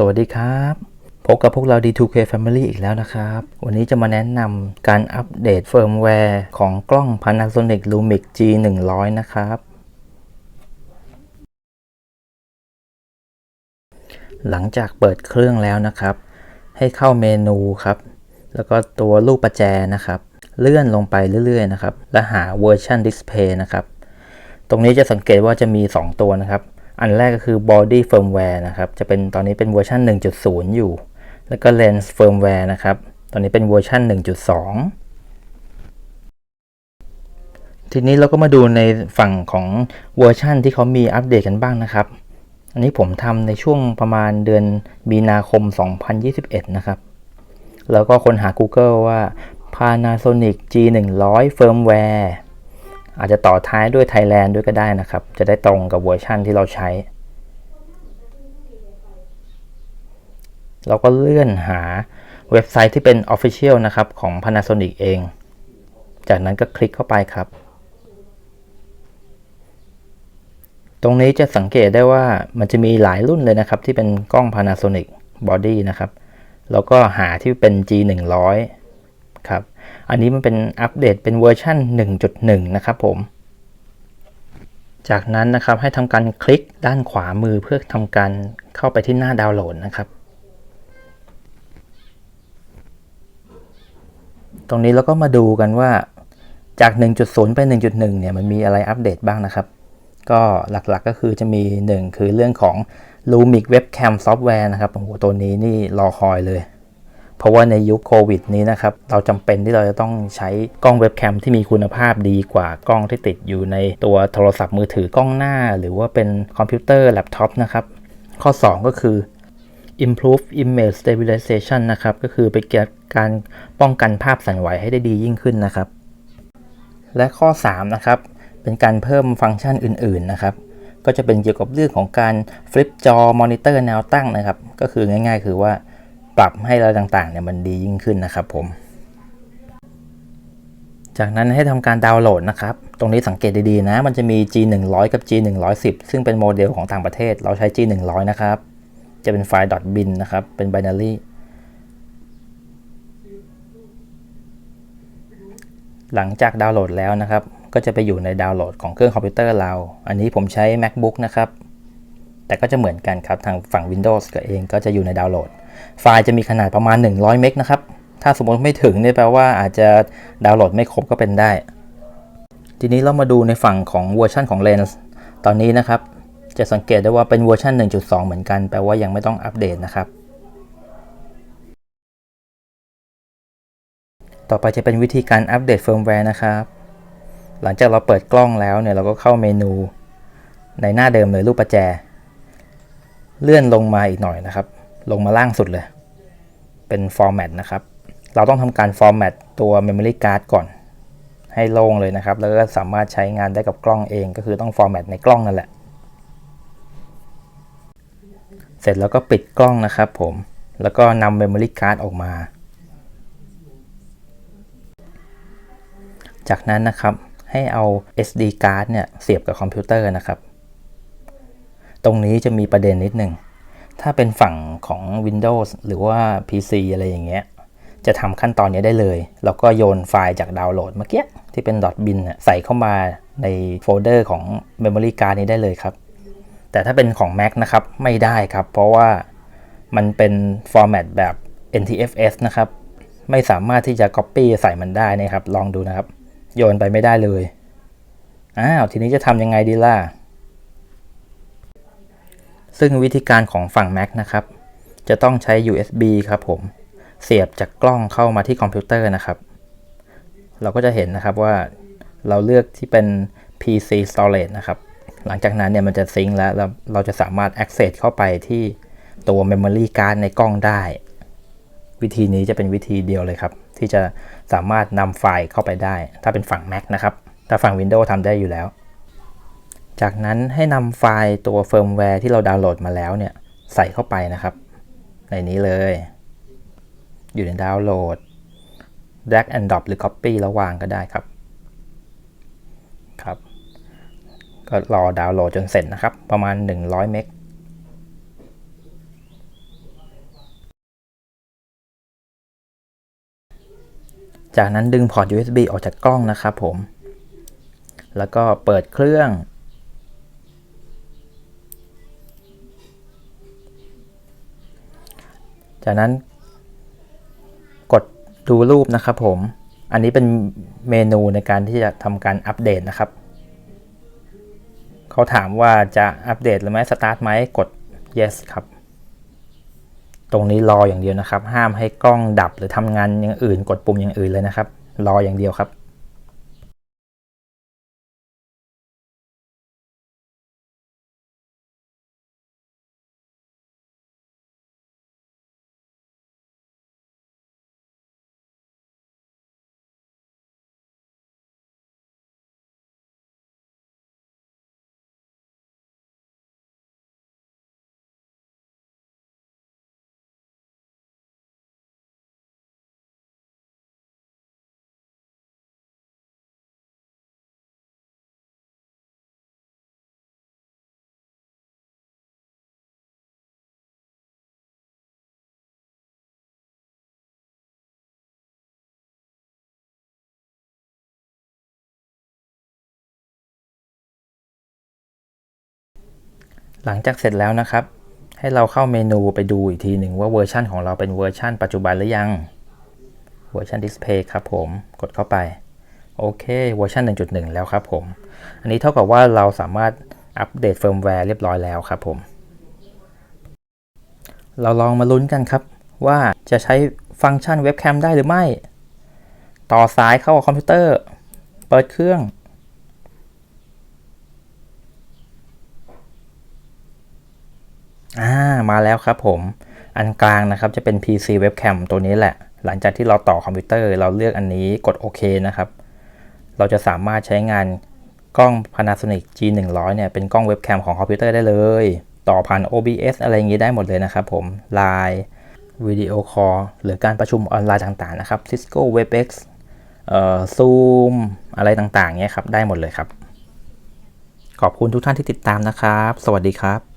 สวัสดีครับพบกับพวกเรา D2K Family อีกแล้วนะครับ วันนี้จะมาแนะนำการอัปเดตเฟิร์มแวร์ของกล้อง Panasonic Lumix G100 นะครับ หลังจากเปิดเครื่องแล้วนะครับ ให้เข้าเมนูครับ แล้วก็ตัวรูปประแจนะครับ เลื่อนลงไปเรื่อยๆนะครับ และหา Version Display นะครับ ตรงนี้จะสังเกตว่าจะมี 2 ตัวนะครับ อันแรกก็คือ body firmware นะครับ จะเป็นตอนนี้เป็นเวอร์ชัน1.0 อยู่ แล้วก็ lens firmware นะครับ ตอนนี้เป็นเวอร์ชัน1.2 ทีนี้เราก็มาดูในฝั่งของเวอร์ชันที่เขามีอัปเดตกันบ้างนะครับ อันนี้ผมทำในช่วงประมาณเดือนมีนาคม 2021 นะครับ แล้วก็ค้นหา Google ว่า Panasonic G100 firmware อาจจะต่อท้ายด้วย Thailand ด้วยก็ได้นะครับ จะได้ตรงกับเวอร์ชั่นที่เราใช้ เราก็เลื่อนหาเว็บไซต์ที่เป็น Official นะครับ ของ Panasonic เอง จากนั้นก็คลิกเข้าไปครับ ตรงนี้จะสังเกตได้ว่ามันจะมีหลายรุ่นเลยนะครับ ที่เป็นกล้อง Panasonic Body นะครับ แล้วก็หาที่เป็น G100 ครับ อันนี้มันเป็นอัปเดตเป็นเวอร์ชัน1.1 นะครับผม จากนั้นนะครับให้ทำการคลิกด้านขวามือเพื่อทำการเข้าไปที่หน้าดาวน์โหลดนะครับ ตรงนี้เราก็มาดูกันว่าจาก 1.0 ไป 1.1 เนี่ย มันมีอะไรอัปเดตบ้างนะครับ ก็หลักๆก็คือจะมี 1 คือเรื่องของ Lumix Webcam Software นะครับ โอ้โห ตัวนี้นี่รอคอยเลย เพราะว่าในยุคโควิดนี้นะครับ เราจำเป็นที่เราจะต้องใช้กล้องเว็บแคมที่มีคุณภาพดีกว่ากล้องที่ติดอยู่ในตัวโทรศัพท์มือถือกล้องหน้า หรือว่าเป็นคอมพิวเตอร์แล็ปท็อปนะครับ ข้อ 2 ก็คือ improve image stabilization นะครับ ก็คือไปเป็นการป้องกันภาพสั่นไหวให้ได้ดียิ่งขึ้นนะครับ และข้อ 3 นะครับ เป็นการเพิ่มฟังก์ชันอื่น ๆ นะครับ ก็จะเป็นเกี่ยวกับเรื่องของการฟลิปจอมอนิเตอร์แนวตั้งนะครับ ก็คือง่าย ๆ คือว่า ปรับให้อะไรต่างๆเนี่ยมันดียิ่งขึ้นนะครับผม จากนั้นให้ทำการดาวน์โหลดนะครับ ตรงนี้สังเกตดีๆนะ มันจะมี G100 กับ G110 ซึ่งเป็นโมเดลของต่างประเทศ เราใช้ G100 นะครับ จะเป็นไฟล์ .bin นะครับ เป็น binary หลังจากดาวน์โหลดแล้วนะครับ ก็จะไปอยู่ในดาวน์โหลดของเครื่องคอมพิวเตอร์เรา อันนี้ผมใช้ macbook นะครับ แต่ก็จะเหมือนกันครับ ทางฝั่ง Windows ก็เองก็จะอยู่ในดาวน์โหลด ไฟล์จะมีขนาดประมาณ 100 เมกนะครับ ถ้าสมมติไม่ถึงเนี่ยแปลว่าอาจจะดาวน์โหลดไม่ครบก็เป็นได้ ทีนี้เรามาดูในฝั่งของเวอร์ชันของ Lens ตอนนี้นะครับ จะสังเกตได้ว่าเป็นเวอร์ชัน1.2 เหมือนกัน แปลว่ายังไม่ต้องอัปเดตนะครับ ต่อไปจะเป็นวิธีการอัปเดตเฟิร์มแวร์นะครับ หลังจากเราเปิดกล้องแล้วเนี่ยเราก็เข้าเมนูในหน้าเดิมเลยรูปประแจ เลื่อนลงมาอีกหน่อยนะครับ ลงมาล่างสุดเลย เป็น format นะครับ เราต้องทำการ format ตัว memory card ก่อน ให้โล่งเลยนะครับ แล้วก็สามารถใช้งานได้กับกล้องเอง ก็คือต้อง format ในกล้องนั่นแหละ เสร็จแล้วก็ปิดกล้องนะครับผม แล้วก็นำ memory card ออกมา จากนั้นนะครับให้เอา SD card เนี่ยเสียบกับคอมพิวเตอร์นะครับ ตรงนี้จะมีประเด็นนิดหนึ่ง ถ้าเป็นฝั่งของ Windows หรือว่า PC อะไรอย่างเงี้ย จะทำขั้นตอนนี้ได้เลย แล้วก็โยนไฟล์จากดาวน์โหลดเมื่อกี้ที่เป็น .bin ใส่เข้ามาในโฟลเดอร์ของ Memory Card นี้ได้เลยครับ แต่ถ้าเป็นของ Mac นะครับ ไม่ได้ครับ เพราะว่ามันเป็นฟอร์แมตแบบ NTFS นะครับ ไม่สามารถที่จะ Copy ใส่มันได้นะครับ ลองดูนะครับ โยนไปไม่ได้เลย อ้าว ทีนี้จะทำยังไงดีล่ะ ซึ่งวิธีการของฝั่ง Mac นะครับ จะต้องใช้ USB ครับผม เสียบจากกล้องเข้ามาที่คอมพิวเตอร์นะครับ เราก็จะเห็นนะครับว่าเราเลือกที่เป็น PC storage นะครับ หลังจากนั้นเนี่ยมันจะซิงค์แล้วเราเราจะสามารถ access เข้าไปที่ตัว memory card ในกล้องได้ วิธีนี้จะเป็นวิธีเดียวเลยครับ ที่จะสามารถนำไฟล์เข้าไปได้ ถ้าเป็นฝั่ง Mac นะครับ ถ้าฝั่ง Windows ทำได้อยู่แล้ว จากนั้นให้นำไฟล์ตัวเฟิร์มแวร์ที่เราดาวน์โหลดมาแล้วเนี่ยใส่เข้าไปนะครับ ในนี้เลย อยู่ในดาวน์โหลด drag and drop หรือ copy แล้ววางก็ได้ครับครับ ก็รอดาวน์โหลดจนเสร็จนะครับ ประมาณ 100 เมกจากนั้นดึงพอร์ต USB ออกจากกล้องนะครับผม แล้วก็เปิดเครื่อง จากนั้น กดดูรูปนะครับผม อันนี้เป็นเมนูในการที่จะทำการอัปเดตนะครับ เขาถามว่าจะอัปเดตหรือไม่สตาร์ทไหมกด yes ครับ ตรงนี้รออย่างเดียวนะครับ ห้ามให้กล้องดับหรือทำงานอย่างอื่น กดปุ่มอย่างอื่นเลยนะครับ รออย่างเดียวครับ หลังจากเสร็จแล้วนะครับ ให้เราเข้าเมนูไปดูอีกทีหนึ่งว่าเวอร์ชันของเราเป็นเวอร์ชันปัจจุบันหรือยัง เวอร์ชันดิสเพย์ครับผมกดเข้าไป โอเคเวอร์ชัน1.1 แล้วครับผม อันนี้เท่ากับว่าเราสามารถอัปเดตเฟิร์มแวร์เรียบร้อยแล้วครับผม เราลองมาลุ้นกันครับ ว่าจะใช้ฟังก์ชันเว็บแคมได้หรือไม่ ต่อสายเข้ากับคอมพิวเตอร์ เปิดเครื่อง อ่ามาแล้วครับผม อันกลางนะครับจะเป็น PC Webcam ตัวนี้แหละ หลังจากที่เราต่อคอมพิวเตอร์ เราเลือกอันนี้กดโอเคนะครับ เราจะสามารถใช้งานกล้อง Panasonic G100 เนี่ยเป็นกล้องเว็บแคมของคอมพิวเตอร์ได้เลย ต่อผ่าน OBS อะไรอย่างนี้ได้หมดเลยนะครับผม Line วิดีโอคอลหรือการประชุมออนไลน์ต่างๆนะครับ Cisco WebEx เอ่อ Zoom อะไรต่างๆเนี้ยครับได้หมดเลยครับ ขอบคุณทุกท่านที่ติดตามนะครับ สวัสดีครับ